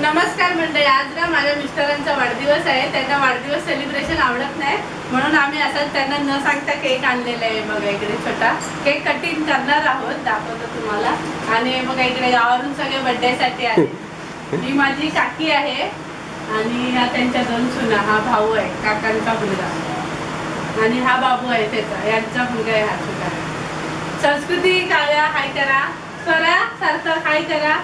नमस्कार मंडळी आज ना माझ्या मिस्टरांचा वाढदिवस आहे. त्यांना वाढदिवस सेलिब्रेशन आवडत नाही. म्हणून आम्ही असं त्यांना न सांगता केक आणलेला आहे. बघा इकडे छोटा. केक कटिंग करणार आहोत दाखवतो तुम्हाला. आणि बघा इकडे गावावरून सगळे बर्थडेसाठी आले ही माझी काकी आहे. आणि ह्या त्यांच्या दोन सुना. हा भाऊ आहे काकांचा मुलगा. आणि हा बाबू आहे त्याचा. यांचा मुलगा आहे हा छोटा. संस्कृती काव्या हाय करा. करा. सारखं हाय करा.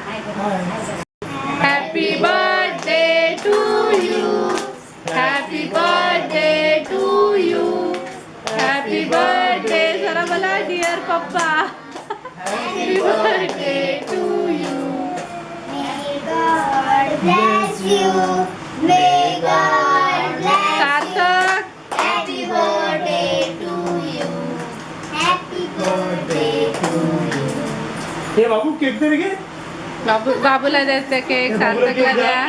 डिअर पप्पा Happy birthday to you. May God bless you. May God bless you. Sarthak Happy birthday to you. Happy birthday to you. हे बाबू केक तरी घे बाबू बाबूला द्यायचं केक सार्थकला द्या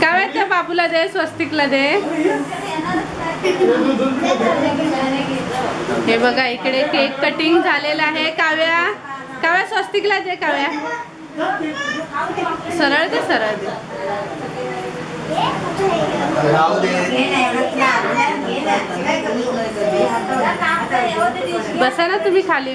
काय त्या बाबूला दे स्वस्तिकला दे. हे बघा इकडे केक कटिंग झालेलं आहे काव्या. काव्या स्वस्तिकला दे काव्या. सरळ दे सरळ दे. बसा ना तुम्ही खाली.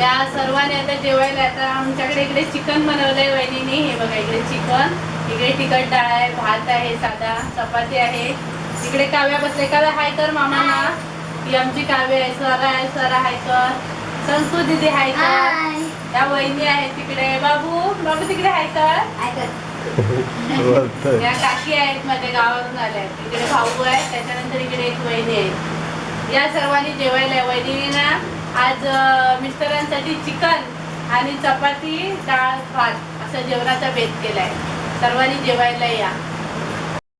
या सर्वांनी आता जेवायला आता आमच्याकडे इकडे चिकन बनवलंय वहिनीने. हे बघा इकडे चिकन इकडे तिखट डाळ आहे भात आहे साधा चपाती आहे. इकडे काव्या बसले काव्या हाय कर मामांना ही आमची काव्य आहे. सर आहे सर हाय कर. संस्कृ दिदी हाय कर. Hi. या वहिनी आहे तिकडे. बाबू बाबू तिकडे हाय कर. या काकी आहेत माझ्या गावावरून आल्या आहेत. इकडे भाऊ आहे त्याच्यानंतर इकडे एक वहिनी आहे. या सर्वांनी जेवायला आहे. वहिनीने ना आज मिस्टरांसाठी चिकन आणि चपाती डाळ भात असं जेवणाचा वेद केला आहे सर्वांनी जेवायला या.